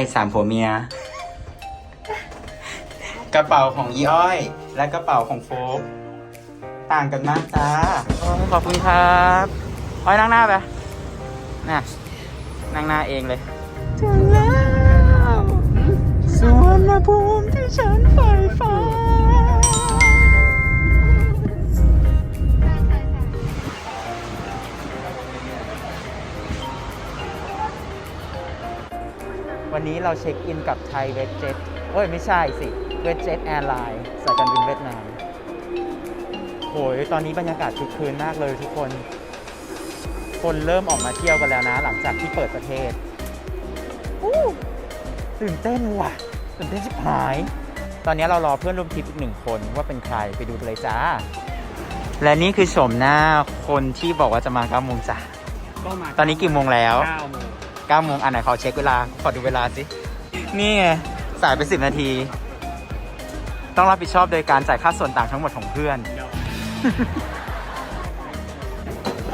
ไปสามผัวเมีย กระเป๋าของอีอ้อย และกระเป๋าของโฟกต่างกันมากจ้า ขอบคุณครับอ้อยนั่งหน้าไปน่ะนั่งหน้าเองเลยถึงแล้วสวนภูมิที่ฉันใฝ่ฝัน วันนี้เราเช็คอินกับไทยเวทเจ็ตเอ้ย ไม่ใช่สิเวทเจ็ตแอร์ไลน์สายการบินเวียดนามโหยตอนนี้บรรยากาศคึกคืนมากเลยทุกคน คนเริ่มออกมาเที่ยวกันแล้วนะ หลังจากที่เปิดประเทศอู้ตื่นเต้นว่ะตื่นเต้นชิบหาย ตอนนี้เรารอเพื่อนร่วมทริปอีกหนึ่งคนว่าเป็นใครไปดูกันเลยจ้า และนี่คือโฉมหน้าคนที่บอกว่าจะมา9โมงจ้ะก็มาตอนนี้กี่โมงแล้วเก้าโมง 9โมงอันไหนขอเช็คเวลา ขอดูเวลาสิ นี่ไงสายไป 10 นาที ต้องรับผิดชอบโดยการจ่ายค่าส่วนต่างทั้งหมดของเพื่อน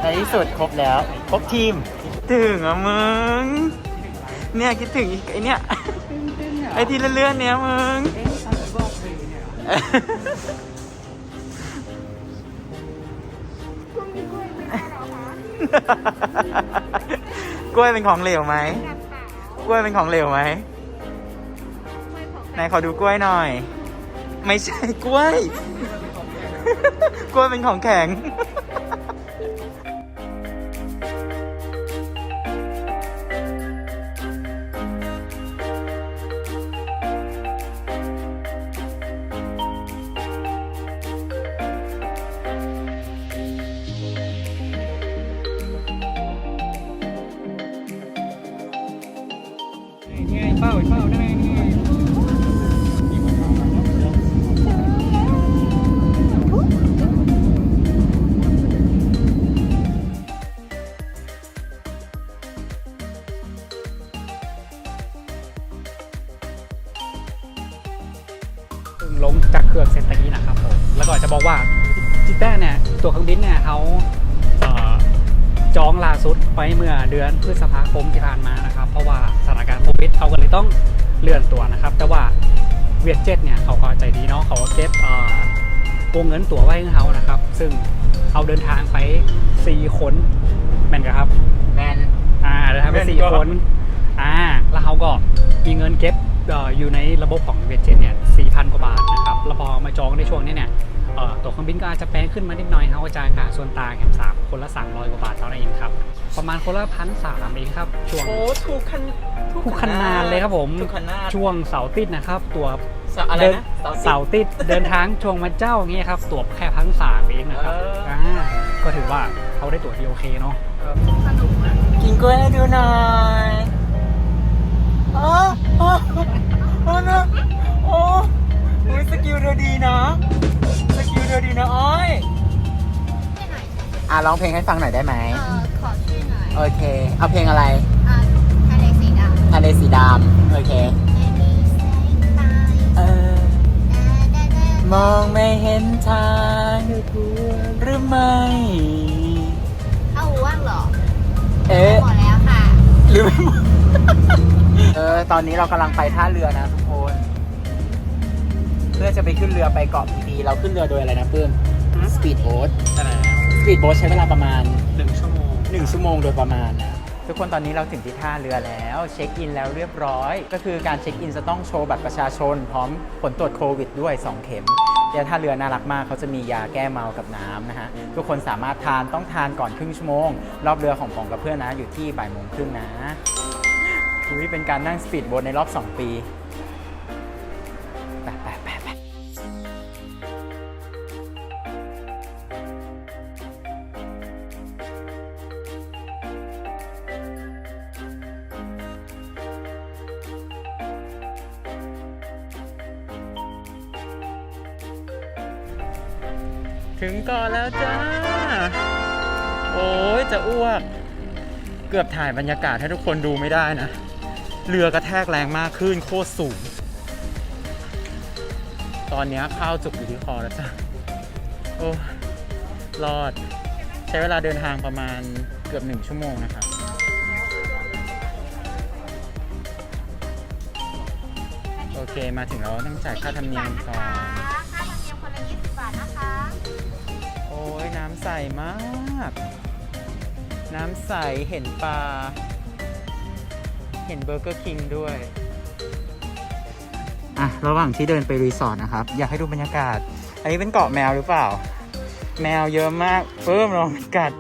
ในที่สุดครบแล้ว ครบทีม ถึงอะมึง เนี่ยคิดถึงอีกไอเนี่ย ไอที่เลื่อนๆเนี่ยมึงเอ๊ะตอนนี้บอกเลยเนี่ย กล้วยเป็นของเหลวไหมกล้วยเป็นของเหลวไหมไหนขอดูกล้วยหน่อย ไม่ใช่กล้วย กล้วยเป็นของแข็ง นี่ไงเป้าเป้าได้ไงนี่ เวียดเจ็ตเนี่ยเขาก็ใจดีเนาะเขาก็เก็บเอ่อวงเงินตั๋วไว้ให้เขานะครับ ซึ่งเขาเดินทางไป4คนแม่นกันครับแมนอ่าเดินทางไปเงินสี่ก็คนอ่าแล้วเขาก็มีเงินเก็บเอ่ออยู่ในระบบของเวียดเจ็ตเนี่ย4,000กว่าบาทนะครับแล้วพอมาจองในช่วงนี้เนี่ยเอ่อ ตั๋วเครื่องบินก็อาจจะแพงขึ้นมานิดหน่อยเขาก็จ่ายค่าส่วนต่างแค่สามคนละ 300 กว่าบาทเท่านั้นเองครับ ประมาณคนละพันสามเองครับช่วงโอ้ถูกคันทุกขนาดเลยครับผมถูกขนาดช่วงเสาร์อาติดนะครับ ตั๋วเสาอะไรเดินนะเสาร์อาติดเดินทางช่วงมาเจ้าอย่างเงี้ยครับ ตั๋วแค่พันสามเองนะครับเอออ่อ่าก็ถือว่าเขาได้ตั๋วที่โอเคเนาะกินกล้วยให้ดูหน่อยอ๋ออ๋ออ๋อนะโอ้ อุ๊ยสกิลเธอดีนะ สกิลเธอดีนะอ้อยอะร้องเพลงให้ฟังหน่อยได้ไหม เอ่อขอชื่อหน่อยโอเค เอาเพลงอะไรอ่าทะเลสีดำทะเลสีดำโอเค ไม่มีแสงไฟเออดาดาดามองไม่เห็นทางหรือไม่ เอาว่างเหรอเอ๊ะ หมดแล้วค่ะ หรือไม่หมดเออ ตอนนี้เรากำลังไปท่าเรือนะทุกคน เพื่อจะไปขึ้นเรือไปเกาะพีดีเราขึ้นเรือโดยอะไรนะเพื่อนสปีดโบ๊ทใช่แล้วสปีดโบ๊ทใช้เวลาประมาณหนึ่งชั่วโมง 1 ชั่วโมงโดยประมาณนะทุกคนตอนนี้เราถึงที่ท่าเรือแล้ว เช็คอินแล้วเรียบร้อย ก็คือการเช็คอินจะต้องโชว์บัตรประชาชน พร้อมผลตรวจโควิดด้วย 2 เข็มเดี๋ยวท่าเรือน่ารักมากเขาจะมียาแก้เมากับน้ำนะฮะทุกคนสามารถทานต้องทานก่อนครึ่งชั่วโมง รอบเรือของปองกับเพื่อนนะอยู่ที่บ่ายโมงครึ่งนะอุ้ยเป็นการนั่งสปีดโบ๊ทในรอบ 2 ปีไป ถึงก่อนแล้วจ้า โอ้ยจะอ้วก เกือบถ่ายบรรยากาศให้ทุกคนดูไม่ได้นะ เรือกระแทกแรงมากขึ้นโคตรสูง ตอนนี้ข้าวจุกอยู่ที่คอแล้วจ้ะโอ้รอด ใช้เวลาเดินทางประมาณเกือบหนึ่งชั่วโมงนะครับเค มาถึงแล้วต้องจ่ายค่าธรรมเนียมก่อน ใสมาก น้ำใสเห็นปลา เห็นเบอร์เกอร์คิงด้วย อะ ระหว่างที่เดินไปรีสอร์ทนะครับ อยากให้ดูบรรยากาศ อันนี้เป็นเกาะแมวหรือเปล่า แมวเยอะมากเพิ่มลองกัด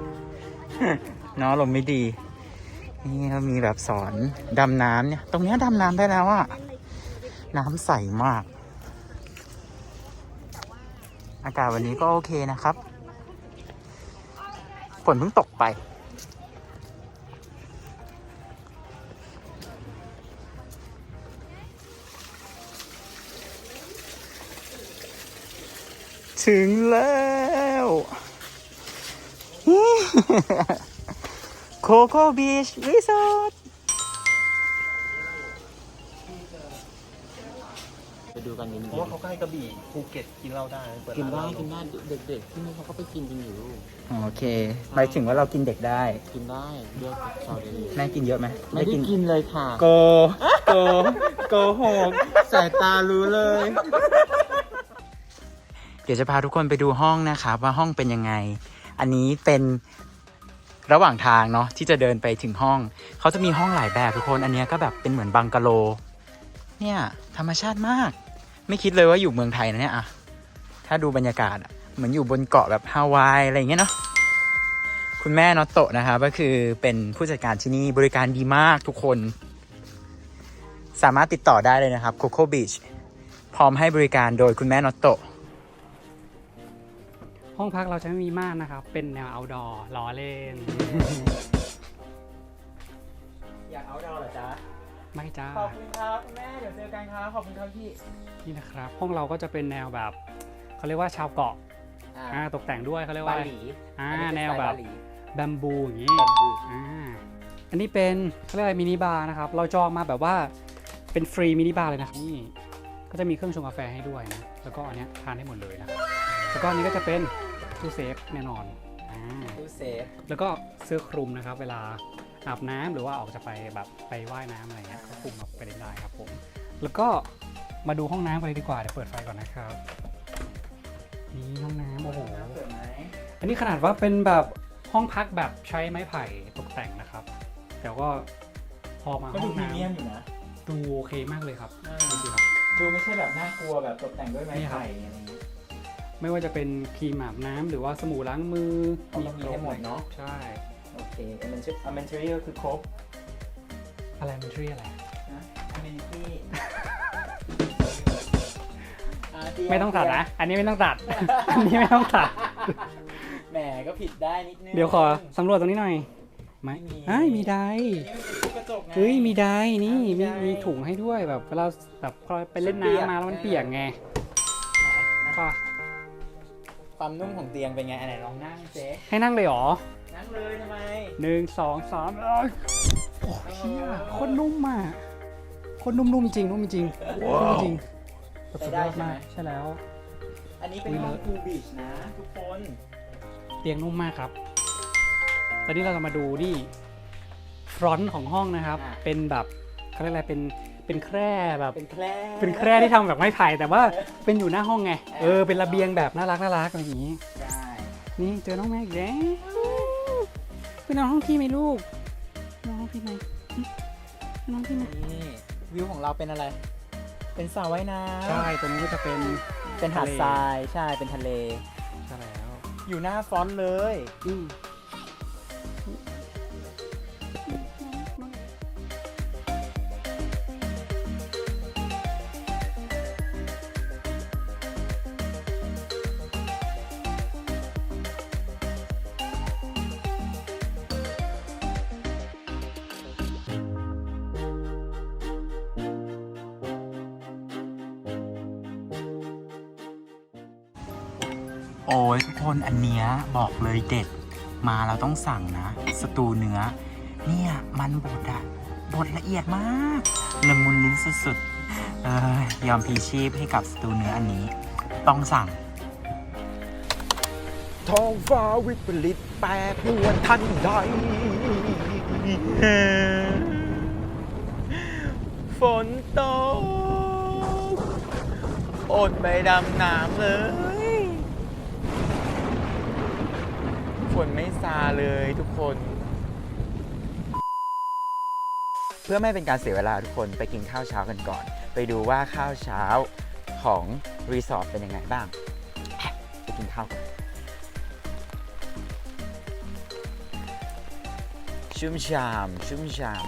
เนาะลมไม่ดี นี่เรามีแบบสอนดำน้ำเนี่ย ตรงเนี้ยดำน้ำได้แล้วอะน้ำใสมาก อากาศวันนี้ก็โอเคนะครับ ฝนเพิ่งตกไป ถึงแล้วโคโค่บีชรีสอร์ท ดูกันนิดเพราะว่าเขาใกล้กระบี่ภูเก็ตกินเหล้าได้เปิกินได้ร้าเหล้ากินได้เด็กๆที่นี่เขาก็ไปกินกันอยู่โอเคหมายถึงว่าเรากินเด็กได้ กินได้เลือกชาวเดลีแม่กินเยอะไหมไม่ได้กินเลยค่ะโกโกโกหกสายตารู้เลย เดี๋ยวจะพาทุกคนไปดูห้องนะครับว่าห้องเป็นยังไง อันนี้เป็นระหว่างทางเนาะที่จะเดินไปถึงห้อง เขาจะมีห้องหลายแบบทุกคน อันเนี้ยก็แบบเป็นเหมือนบังกะโล เนี่ย ธรรมชาติมาก ไม่คิดเลยว่าอยู่เมืองไทยนะเนี่ยอะถ้าดูบรรยากาศเหมือนอยู่บนเกาะแบบฮาวายอะไรอย่างเงี้ยเนาะคุณแม่นอตโตะนะครับก็คือเป็นผู้จัดการที่นี่บริการดีมากทุกคน สามารถติดต่อได้เลยนะครับ Coco Beach พร้อมให้บริการโดยคุณแม่นอตโตะห้องพักเราจะไม่มีม่านนะครับ เป็นแนว outdoor ล้อเล่น ไม่จ้าขอบคุณครับคุณแม่เดี๋ยวเจอกันครับขอบคุณครับพี่นี่นะครับ ห้องเราก็จะเป็นแนวแบบเขาเรียกว่าชาวเกาะอ่าตกแต่งด้วยเขาเรียกว่าบาอะไรหลีอ่าอัเป็แนวสไตล์แบบาหลีแบมบูอย่างนี้ อ่า อันนี้เป็นเขาเรียกอะไรมินิบาร์นะครับ เราจองมาแบบว่าเป็นฟรีมินิบาร์เลยนะครับนี่ ก็จะมีเครื่องชงกาแฟให้ด้วยนะ แล้วก็อันเนี้ยทานได้หมดเลยนะครับแล้วก็อันนี้ก็จะเป็นตู้เซฟแน่นอน อ่าตู้เซฟแล้วก็เสื้อคลุมนะครับ เวลา อาบน้ำหรือว่าออกจะไปแบบไปว่ายน้ำอะไรเงี้ยก็คลุมเอาไปเล่นได้ครับผม แล้วก็มาดูห้องน้ำกันเลยดีกว่าเดี๋ยวเปิดไฟก่อนนะครับนี่ห้องน้ำโอ้โหเปิดไหมอันนี้ขนาดว่าเป็นแบบห้องพักแบบใช้ไม้ไผ่ตกแต่งนะครับ แต่ก็พอมาก็ห้ดูองพรีน้เมียมอยู่นะำดูโอเคมากเลยครับอ่าดูสิครับ ดูไม่ใช่แบบน่ากลัวแบบตกแต่งด้วยไม้นี่ครับไผ่อะไรอย่างงี้ไม่ว่าจะเป็นครีมอาบน้ำหรือว่าสบู่ล้างมือเอามามีให้หมดเนาะใช่โอ เคเอเมนเชอร์เอเมนเชอรี่ก็คือครบอะไรมันชื่ออะไร นะอเมนิตี้ไม่ต้องตัดนะ อันนี้ไม่ต้องตัด อันนี้ไม่ต้องตัด แหมก็ผิดได้นิดนึง เดี๋ยวขอสำรวจตรงนี้หน่อยไหมไม่มีเอ้ยมีไดนี่มันเป็นตู้กระจกไง เฮ้ยมีไดนี่มีมีไดมีถุงให้ด้วยแบบเวลาแบบพอไปเล่นเปียกน้ำมาแล้วมันเปียกไงไหนก็ความนุ่มของเตียงเป็นไงอันไหนลองนั่งเจ๊ให้นั่งเลยเหรอนั่ งเลยทำไมหนึ่งสองสามเอ้ยโอ้ยเหี้ยโคตรนุ่มอะโคตรนุ่มนุ่มจริงนุ่มจริงนุ่มจริงแบบสุดยอดมากใช่แล้ว อันนี้เป็นอุ๊ยห้องเลิศพูลบีชนะ ทุกคนเตียงนุ่มมากครับ ตอนนี้เราจะมาดูนี่ฟรอนต์ของห้องนะครับ เป็นแบบเขาเรียกอะไรเป็นเป็นแคร่แบบเป็นแคร่เป็นแคร่ที่ทำแบบไม้ไผ่แต่ว่าเป็นอยู่หน้าห้องไง เออเป็นระเบียงแบบน่ารักน่ารักอะไรอย่างนี้ใช่นี่เจอน้องแม่อีกแล้วเป็ นน้องห้องพี่ไหมลูกน้องห้องพี่ไหมหึเป็นน้องพี่ไหมนี่วิวของเราเป็นอะไร เป็นสระว่ายน้ำใช่ตัวนี้ก็จะเป็นเป็นหาดทะเลทรายใช่เป็นทะเล ใช่แล้ว อยู่หน้าฟอนต์เลย อืม โอ้ยทุกคนอันเนี้ยบอกเลยเด็ด มาเราต้องสั่งนะ สตูเนื้อ เนี่ยมันบดอะบดละเอียดมากละมุนลิ้นสุดๆเออยอมพีชีพให้กับสตูเนื้ออันนี้ ต้องสั่งท้องฟ้าวิปริตแปรปรวนทันใด ฝนตก อดไปดำน้ำเลย นไม่ซาเลยทุกคน เพื่อไม่เป็นการเสียเวลาทุกคนไปกินข้าวเช้ากันก่อน ไปดูว่าข้าวเช้าของรีสอร์ทเป็นยังไงบ้างไปกินข้าวกันชุ่มชามชุ่มชาม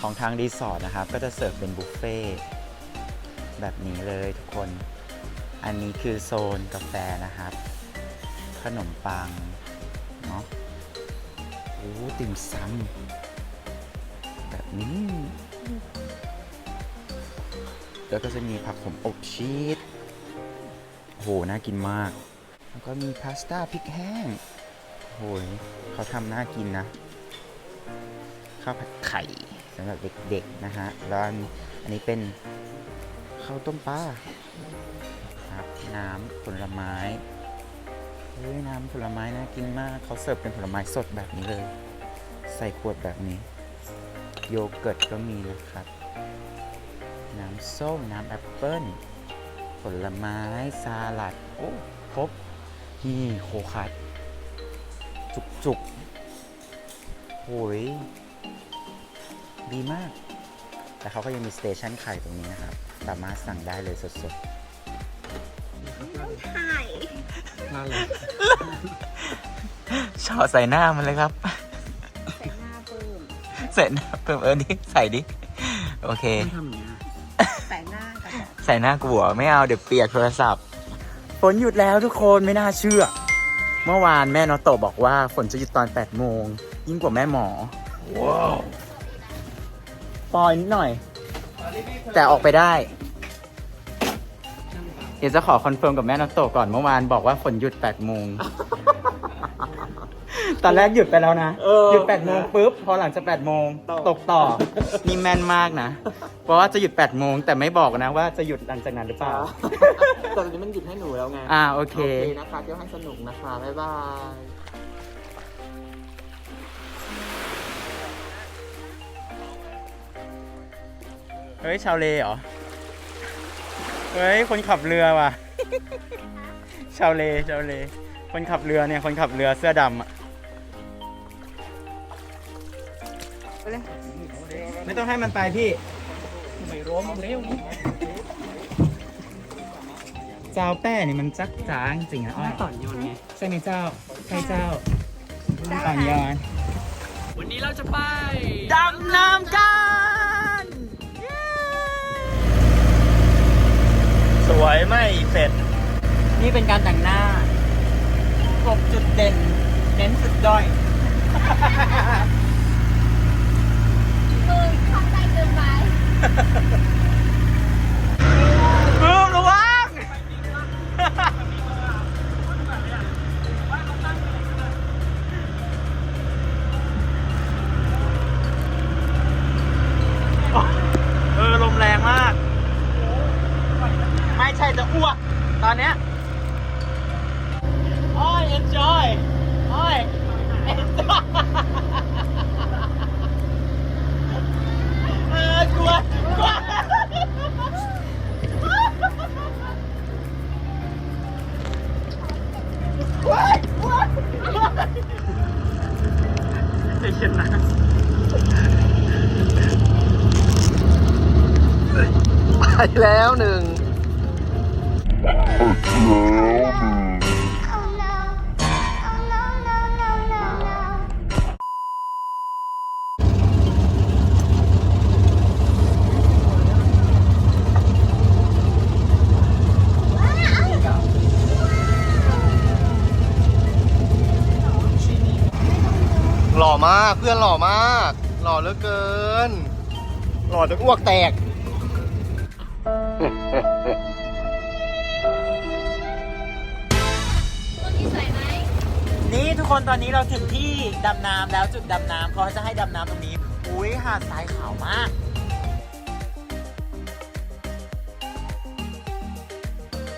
ของทางรีสอร์ทนะครับ ก็จะเสิร์ฟเป็นบุฟเฟ่ต์แบบนี้เลยทุกคน อันนี้คือโซนกาแฟนะครับ ขนมปัง เนาะโอ้ติ่มซำแบบนี้ แล้วก็จะมีผักขมอบชีสโห น่ากินมาก แล้วก็มีพาสต้าพริกแห้งโอ้ยเขาทำน่ากินนะ ข้าวผัดไข่สำหรับเด็กๆนะฮะ แล้วอันอันนี้เป็นข้าวต้มปลา น้ำผลไม้เฮ้ยน้ำผลไม้น่ากินมากเขาเสิร์ฟเป็นผลไม้สดแบบนี้เลย ใส่ขวดแบบนี้ โยเกิร์ตก็มีนะครับ น้ำส้มน้ำแอปเปิ้ลผลไม้สลัด โอ้ครบนี่โคคัดจุกๆโอ้ยดีมาก แต่เขาก็ยังมีสเตชันไข่ตรงนี้นะครับ สามารถสั่งได้เลยสดถ่ายนั่นเลยๆชอใส่หน้ามันเลยครับ ใส่หน้าปื้มใส่หน้าเพิ่มเออนี่ใส่ดิ โอเค ไม่ทำอย่างนี้ยใส่หน้ากันใส่หน้ากลัวไม่เอาเดี๋ยวเปียกโทรศัพท์ ฝนหยุดแล้วทุกคนไม่น่าเชื่อ เมื่อวานแม่นอโตะบอกว่าฝนจะหยุดตอน8โมงยิ่งกว่าแม่หมอ ว้าวปล่อยนิดหน่อย แต่ออกไปได้ เดี๋ยวจะขอคอนเฟิร์มกับแม่นอโตะก่อนเมื่อวานบอกว่าฝนหยุด8โมง ตอนแรกหยุดไปแล้วนะ เออหยุด8โมงปุ๊บ พอหลังจาก8โมงตกต่อ นี่แม่นมากนะ เพราะว่าจะหยุด8โมงแต่ไม่บอกนะว่าจะหยุดหลังจากนั้นหรือเปล่า แต่ตอนนี้มันหยุดให้หนูแล้วไงอ่าโอเค โอเคนะคะเที่ยวให้สนุกนะคะ บ๊ายบาย เฮ้ย ชาวเลเหรอ เฮ้ย คนขับเรือว่ะ ชาวเล ชาวเล คนขับเรือเนี่ย คนขับเรือเสื้อดำอะ ไม่ต้องให้มันไปพี่ ไม่ร้มเร็วเจ้าแป้นี่มันจักจ้าจริงๆนะอ้อยต่อนยอนไง ใช่ไหมเจ้า ใช่เจ้าต่อนยอนวันนี้เราจะไปดำน้ำกัน สวยไม่เสร็จ นี่เป็นการแต่งหน้ากลบจุดเด่น เน้นจุดด้อย มือข้างใต้เกินไป อนเนี้ย เพื่อนหล่อมาก หล่อเหลือเกิน หล่อจนอ้วกแตก ตัวนี้ใส่ไหมนี่ทุกคนตอนนี้เราถึงที่ดำน้ำแล้วจุดดำน้ำเขาจะให้ดำน้ำตรงนี้ อุ้ยหาดทรายขาวมาก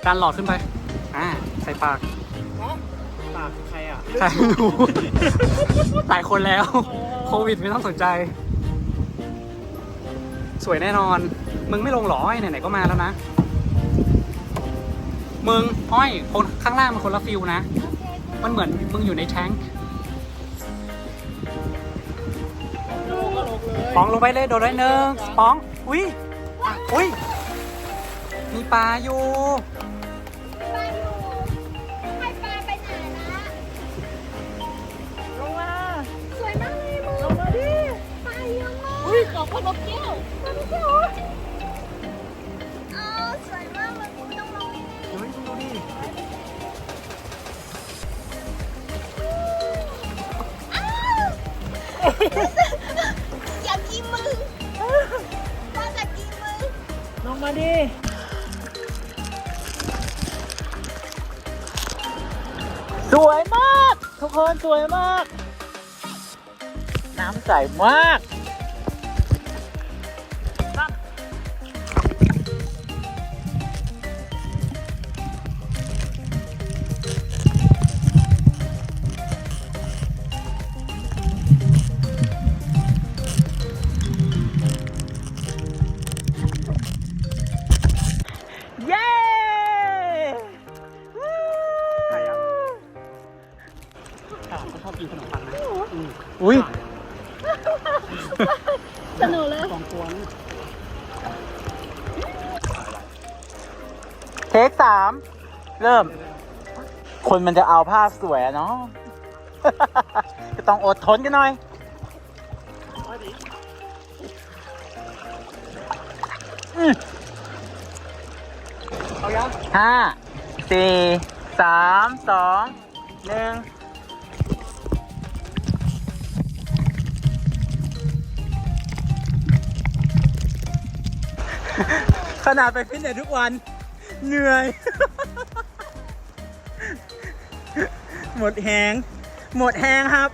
การหลอดขึ้นไป อ่า ใส่ปาก ปากใครอะใครไม่รู้ หลายคนแล้ว โควิดไม่ต้องสนใจ สวยแน่นอน มึงไม่ลงหรอไอ้ไหนๆก็มาแล้วนะ มึงอ้อยคนข้างล่างมันคนละฟิลนะ มันเหมือนมึงอยู่ในแทงค์ปองลงไปเลยโดดเลยหนึ่งปอง อุ้ยอุ้ยมีปลาอยู่ากอุ้ยขอบคุณนกแก้วปลานกแก้วเหรออ๋อสวยมากเลยมึงต้องลงนี่เฮ้ยดูดิอยากกินมึงปลาอยากกินมึงลงมาดิ สวยมาก ทุกคนสวยมาก น้ำใสมาก คนมันจะเอาภาพสวยอะเนาะ ก็ต้องอดทนกันหน่อย อืมเอายังห้าสี่สามสองหนึ่งขนาดไปฟิตเนสทุกวัน เหนื่อย หมดแหงหมดแหงครับ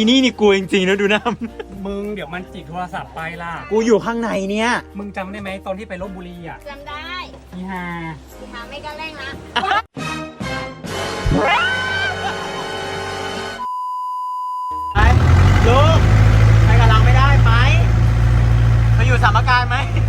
อีนี่นี่กลัวจริงๆนะดูน้มึงเดี๋ยวมันจิกโทรศัพท์ไปล่ะำกูอยู่ข้างในเนี่ย มึงจำได้ไหมตอนที่ไปลบบุรีอะจำได้นี่ฮาหาไม่ก็แรงนะไปลูกไปกับเราไม่ได้ไปไปอยู่สามการไหมไม่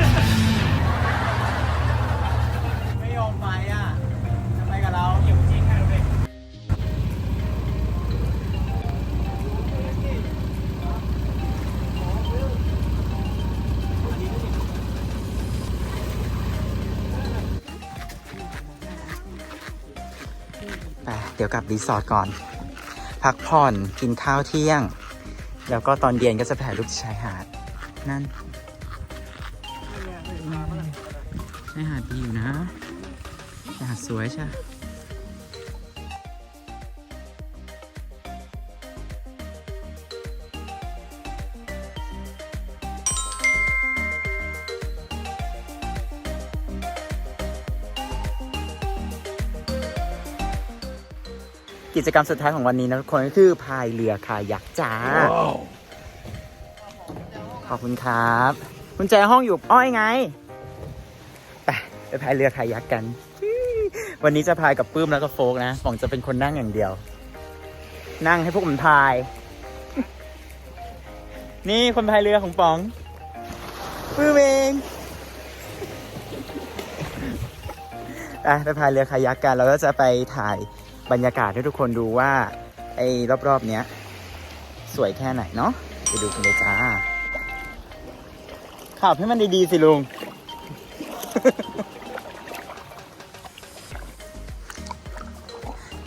กลับรีสอร์ทก่อน พักผ่อนกินข้าวเที่ยง แล้วก็ตอนเย็นก็จะไปถ่ายรูปที่ชายหาด นั่นชายหาดดีอยู่นะชายหาดสวยใช่ กิจกรรมสุดท้ายของวันนี้นะทุกคนก็คือพายเรือคายักจ้า ขอบคุณครับกุญแจห้องอยู่อ้อยไง ไปไปพายเรือคายักกัน วันนี้จะพายกับปื้มแล้วก็โฟกนะป๋องจะเป็นคนนั่งอย่างเดียว นั่งให้พวกมันพาย นี่คนพายเรือของป๋อง ปื้มเองไปไปพายเรือคายักกันแล้วก็จะไปถ่าย บรรยากาศให้ทุกคนดูว่า ไอ้รอบๆเนี้ย สวยแค่ไหนเนาะไปดูกันเลยจ้าขับให้มันดีๆสิลุง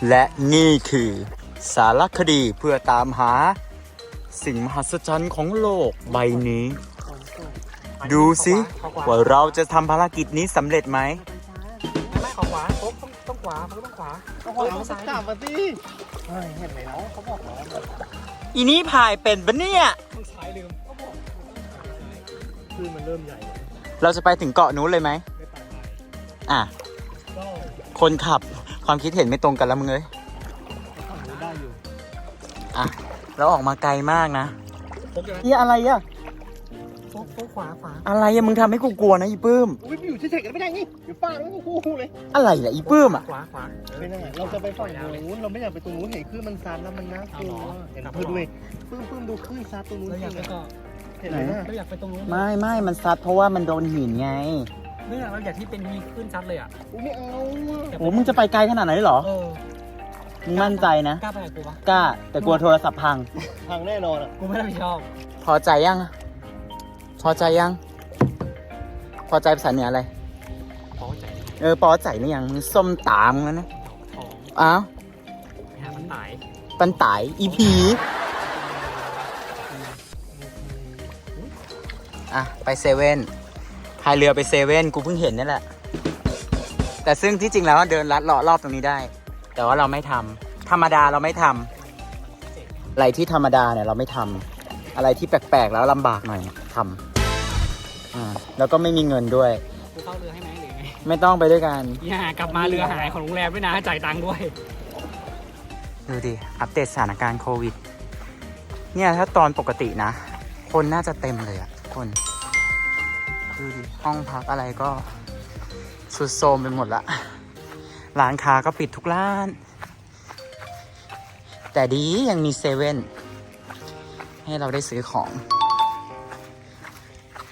และนี่คือสารคดีเพื่อตามหา สิ่งมหัศจรรย์ของโลกใบนี้ ดูสิว่าเราจะทำภารกิจนี้สำเร็จไหม กต้องต้องขวาโฟกต้องขวาเอาสักกลับมาสิเฮ้ยเห็นไหมเนาะเขาบอกแล้วอีนี้พายเป็นปะเนี่ยมึงสายลืมเขาบอกคลื่นมันเริ่มใหญ่ เราจะไปถึงเกาะนู้นเลยไหมไม่ไปได้อะก็คนขับความคิดเห็นไม่ตรงกันแล้วมึงเอ้ยฝั่งนู้นได้อยู่อะเราออกมาไกลมากนะพกยังไงนี่อะไรอะพกพก ขวาขวาอะไรอะมึงทำให้กูกลัวนะอีปื้มอุ้ยอยู่เฉยๆกันไม่ได้นี่เดี๋ยวป้าแล้วก็คู่เลยอะไรอะอีปื้มอะขวาขวาไม่ได้เราจะไปฝั่งนู้นเราไม่อยากไปตรงนู้นเห็นคลื่นมันซัดแล้วมันน่ากลัวเห็นเธอดูดิปื้มปื้มดูคลื่นซัดตรงนู้นเราจอยาริกงไปอะก็เห็นไหมนะเราอยากไปตรงนู้นไม่ไม่มันซัดเพราะว่ามันโดนหินไงเนี่ยเราอยากที่เป็นมีขึ้นซัดเลยอะอุ้ยไม่เอาอะโอ้มึงจะไปไกลขนาดไหนเหรอเออมึงมั่นใจนะกล้าไปกับกูปะกล้าแต่กลัวโทรศัพท์พัง พังแน่นอนอะกูไม่ได้ไปชอบพอใจยังอะ พอใจยัง พอใจภาษาเหนืออะไรพอใจเออปอใจหรือยังมึงส้มตามงั้นนะทองอ้าวไปหามันตายปันไตายอีผีอะ ไปเซเว่นพายเรือไปเซเว่นกูเพิ่งเห็นนี่แหละ แต่ซึ่งที่จริงแล้วเดินลัดเลาะรอบตรงนี้ได้ แต่ว่าเราไม่ทำธรรมดาเราไม่ทำอะไรที่ธรรมดาเนี่ยเราไม่ทำอะไรที่แปลกๆแล้วลำบากหน่อยทำ อ่าแล้วก็ไม่มีเงินด้วย กูเข้าเรือให้ไหมหรือไงไม่ต้องไปด้วยกัน อย่ากลับมาเรือหายของโรงแรมด้วยนะจ่ายตังค์ด้วย ดูดิ อัปเดตสถานการณ์โควิด เนี่ยถ้าตอนปกตินะ คนน่าจะเต็มเลยอะคน ดูดิ ห้องพักอะไรก็สุดโทรมไปหมดละ ร้านค้าก็ปิดทุกร้าน แต่ดียังมีเซเว่นให้เราได้ซื้อของ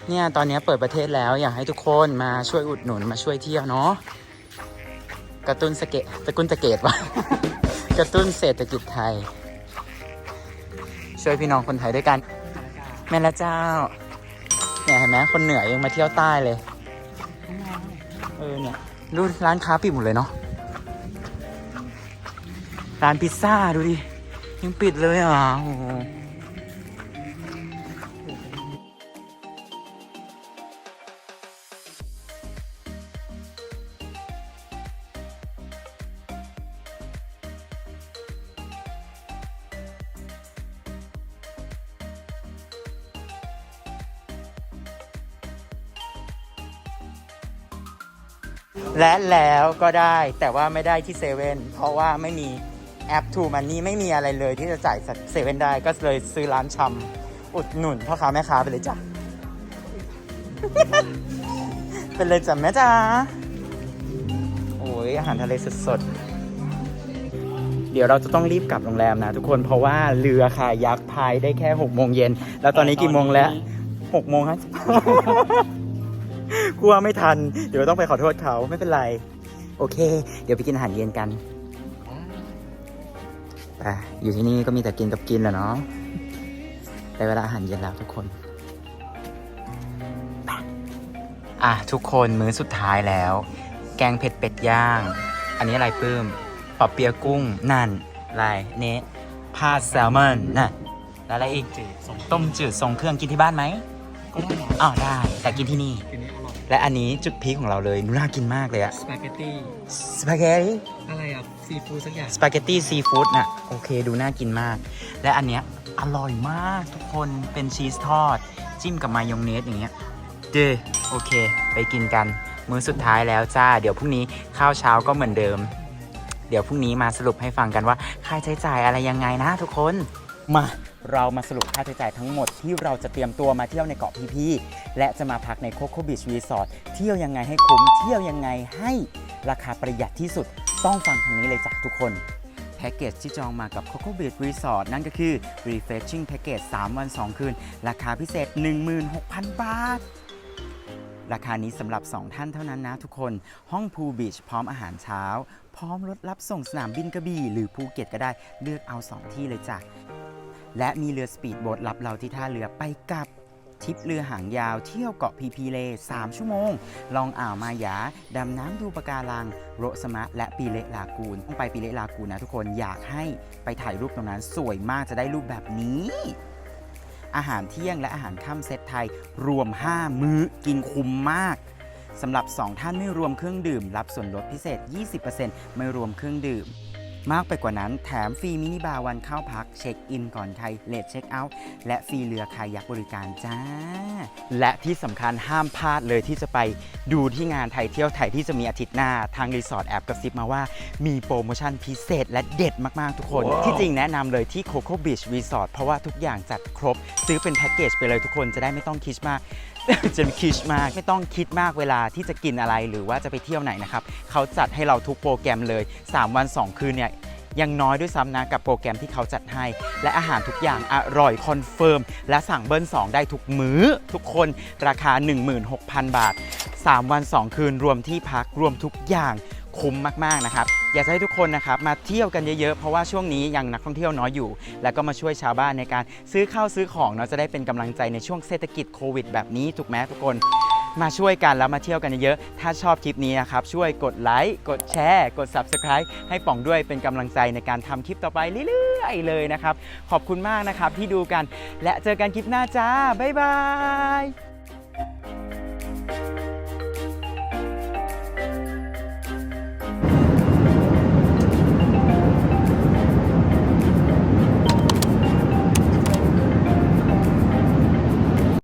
เนี่ยตอนนี้เปิดประเทศแล้วอยากให้ทุกคนมาช่วยอุดหนุนมาช่วยเที่ยวเนาะกระตุ้นสเกตกระตุ้นสเกตวะกระตุ้นเศรษฐกิจไทย ช่วยพี่น้องคนไทยด้วยกัน แม่ละเจ้าเนี่ยเห็นไหมคนเหนือยังมาเที่ยวใต้เลยเออเนี่ยดูร้านค้าปิดหมดเลยเนาะร้านพิซซ่าดูดิยังปิดเลยอะโอ้ และแล้วก็ได้แต่ว่าไม่ได้ที่เซเว่นเพราะว่าไม่มีแอป True Money ไม่มีอะไรเลยที่จะจ่ายเซเว่นได้ก็เลยซื้อร้านชำอุดหนุนพ่อค้าแม่ค้าไปเลยจ้ะเป็นเลยจ้ะแม่จ้าโอ้ยอาหารทะเลสดๆ เดี๋ยวเราจะต้องรีบกลับโรงแรมนะทุกคนเพราะว่าเรือค่ะยักษ์พายได้แค่6โมงเย็นแล้วตอนนี้กี่โมงแล้ว6โมงฮะ กลัวไม่ทัน เดี๋ยวต้องไปขอโทษเขาไม่เป็นไร โอเค เดี๋ยวไปกินอาหารเย็นกันไปอยู่ที่นี่ก็มีแต่กินกับกินแหละเนาะได้เวลาอาหารเย็นแล้วทุกคนไปอะทุกคนมื้อสุดท้ายแล้ว แกงเผ็ดเป็ดย่าง อันนี้อะไรปื้มปอบเปียะกุ้งนั่นอะไรเนี้พาสแซลมอนนั่นแล้วอะไรอีกจืดสมต้มจืดทรงเครื่องกินที่บ้านไหมก็ได้นะอ้าวได้ แต่กินที่นี่ทีนี้อร่อย และอันนี้จุดพีคของเราเลยน่ากินมากเลยอะสปาเกตตี้สปาเกตตี้อะไรอะซีฟู้ดสักอย่างสปาเกตตี้ซีฟู้ดน่ะโอเคดูน่ากินมาก และอันเนี้ยอร่อยมากทุกคนเป็นชีสทอด จิ้มกับมายองเนสอย่างเงี้ยเดอโอเค ไปกินกัน มื้อสุดท้ายแล้วจ้า เดี๋ยวพรุ่งนี้ข้าวเช้าก็เหมือนเดิม เดี๋ยวพรุ่งนี้มาสรุปให้ฟังกันว่า ค่าใช้จ่ายอะไรยังไงนะทุกคนมา เรามาสรุปค่าใช้จ่ายทั้งหมดที่เราจะเตรียมตัวมาเที่ยวในเกาะพีพีและจะมาพักในโคโคบีชรีสอร์ทเที่ยวยังไงให้คุ้ม เที่ยวยังไงให้ราคาประหยัดที่สุดต้องฟังทางนี้เลยจ้ะทุกคนแพ็กเกจที่จองมากับ Coco Beach Resort นั่นก็คือ Refreshing Package 3 วัน 2 คืน ราคาพิเศษ 16,000 บาท ราคานี้สำหรับ 2 ท่านเท่านั้นนะทุกคน ห้องพูลบีชพร้อมอาหารเช้า พร้อมรถรับส่งสนามบินกระบี่ หรือภูเก็ตก็ได้เลือกเอา 2 ที่เลยจ้ะ และมีเรือสปีดโบ๊ทรับเราที่ท่าเรือไปกลับทริปเรือหางยาวเที่ยวเกาะพีพีเล 3 ชั่วโมง ลองอ่าวมายา ดำน้ำดูปะการัง โรสมะ และปีเละลากูนต้องไปปีเละลากูนนะทุกคนอยากให้ไปถ่ายรูปตรงนั้นสวยมากจะได้รูปแบบนี้ อาหารเที่ยงและอาหารค่ำเซตไทย รวม 5 มื้อกินคุ้มมากสำหรับ 2 ท่านไม่รวมเครื่องดื่ม รับส่วนลดพิเศษ 20%ไม่รวมเครื่องดื่ม มากไปกว่านั้นแถมฟรีมินิบาร์วันเข้าพัก เช็คอินก่อนใครเลทเช็คเอาท์และฟรีเรือคายักบริการจ้า และที่สำคัญห้ามพลาดเลยที่จะไปดูที่งานไทยเที่ยวไทยที่จะมีอาทิตย์หน้าทางรีสอร์ทแอบกระซิบมาว่ามีโปรโมชั่นพิเศษและเด็ดมากๆทุกคน ที่จริงแนะนำเลยที่ Coco Beach Resort เพราะว่าทุกอย่างจัดครบ ซื้อเป็นแพ็กเกจไปเลยทุกคนจะได้ไม่ต้องคิดมาก จะคิดมากไม่ต้องคิดมากเวลาที่จะกินอะไรหรือว่าจะไปเที่ยวไหนนะครับเขาจัดให้เราทุกโปรแกรมเลย 3 วัน 2 คืนเนี่ยยังน้อยด้วยซ้ำนะกับโปรแกรมที่เขาจัดให้ และอาหารทุกอย่างอร่อยคอนเฟิร์ม และสั่งเบิ้ล2 ได้ทุกมื้อ ทุกคนราคา 16,000 บาท 3 วัน 2 คืนรวมที่พักรวมทุกอย่าง คุ้มมากๆนะครับอยากจะให้ทุกคนนะครับมาเที่ยวกันเยอะๆ เพราะว่าช่วงนี้ยังนักท่องเที่ยวน้อยอยู่ แล้วก็มาช่วยชาวบ้านในการซื้อข้าวซื้อของเนาะจะได้เป็นกำลังใจในช่วงเศรษฐกิจโควิดแบบนี้ถูกไหมทุกคนมาช่วยกันแล้วมาเที่ยวกันเยอะๆถ้าชอบคลิปนี้นะครับ ช่วยกดไลค์ กดแชร์ กด Subscribe ให้ป่องด้วยเป็นกำลังใจในการทำคลิปต่อไปเรื่อยๆเลยนะครับ ขอบคุณมากนะครับที่ดูกัน และเจอกันคลิปหน้าจ้า บ๊ายบาย